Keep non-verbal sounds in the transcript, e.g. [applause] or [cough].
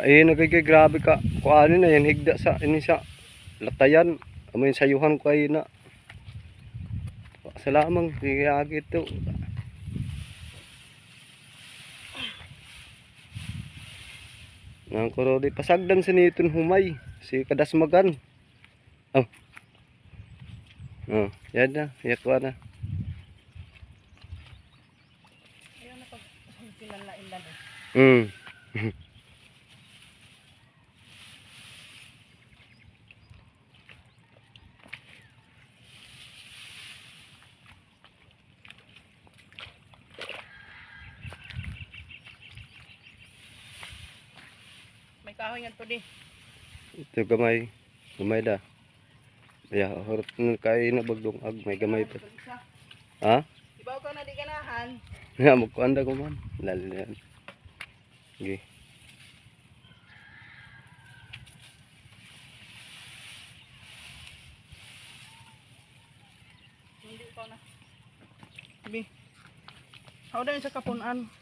Kaya nagigay grabe ka. Kuano na yan higda sa ini sa latayan. Amoy sayuhan ko ay na. Salamang tigagi to. Nang kuro di pasagdan sa niton humay si kadasmagan. Oh. Oh, yan na, yakwa na. Ayaw na pag pinalain lang. Mm. Kahoy nga di. Ito gamay. Gamay da. Ya, horot nun kay na bagdong ag may gamay pa. Ha? Ibaw ka na di ganahan. Nga [laughs] magkuanda ko man. Lalo na yan. Sige. Hindi ko na. Sabi. How din sa kapunan.